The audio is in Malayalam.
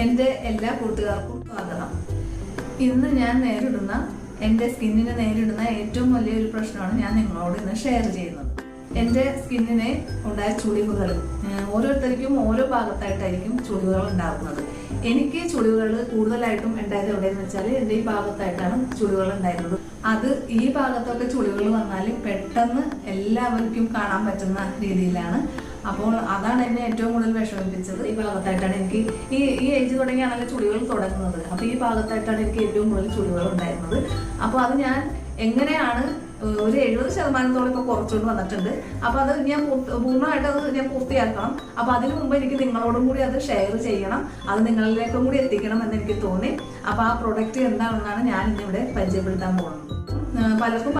എന്റെ എല്ലാ കൂട്ടുകാർക്കും സ്വാഗതം. ഇന്ന് ഞാൻ നേരിടുന്ന എന്റെ സ്കിന്നിന് നേരിടുന്ന ഏറ്റവും വലിയൊരു പ്രശ്നമാണ് ഞാൻ നിങ്ങളോട് ഇന്ന് ഷെയർ ചെയ്യുന്നത്. എന്റെ സ്കിന്നിനെ ഉണ്ടായ ചുളിവുകൾ ഓരോരുത്തർക്കും ഓരോ ഭാഗത്തായിട്ടായിരിക്കും ചുളിവുകൾ ഉണ്ടാകുന്നത്. എനിക്ക് ചുളിവുകൾ കൂടുതലായിട്ടും ഉണ്ടായത് എവിടെയെന്ന് വെച്ചാൽ എന്റെ ഈ ഭാഗത്തായിട്ടാണ് ചുളിവുകൾ ഉണ്ടായിരുന്നത്. അത് ഈ ഭാഗത്തൊക്കെ ചുളിവുകൾ വന്നാൽ പെട്ടെന്ന് എല്ലാവർക്കും കാണാൻ പറ്റുന്ന രീതിയിലാണ് അപ്പോൾ അതാണ് എന്നെ ഏറ്റവും കൂടുതൽ വിഷമിപ്പിച്ചത് ഈ ഭാഗത്തായിട്ടാണ് എനിക്ക് ഈ ഈ ഏജ് തുടങ്ങിയാണല്ലോ ചുളികൾ തുടങ്ങുന്നത്. അപ്പോൾ ഈ ഭാഗത്തായിട്ടാണ് എനിക്ക് ഏറ്റവും കൂടുതൽ ചുളികൾ ഉണ്ടായിരുന്നത്. അപ്പോൾ അത് ഞാൻ എങ്ങനെയാണ് ഒരു എഴുപത് ശതമാനത്തോളം ഇപ്പോൾ കുറച്ചുകൊണ്ട് വന്നിട്ടുണ്ട്. അപ്പോൾ അത് ഞാൻ പൂർണമായിട്ട് അത് ഞാൻ പൂർത്തിയാക്കണം. അപ്പോൾ അതിനു മുമ്പ് എനിക്ക് നിങ്ങളോടും കൂടി അത് ഷെയർ ചെയ്യണം. അത് നിങ്ങളിലേക്കും കൂടി എത്തിക്കണം എന്ന് എനിക്ക് തോന്നി. അപ്പോൾ ആ പ്രൊഡക്റ്റ് എന്താണെന്നാണ് ഞാൻ ഇന്നിവിടെ പരിചയപ്പെടുത്താൻ പോകുന്നത്. പലർക്കും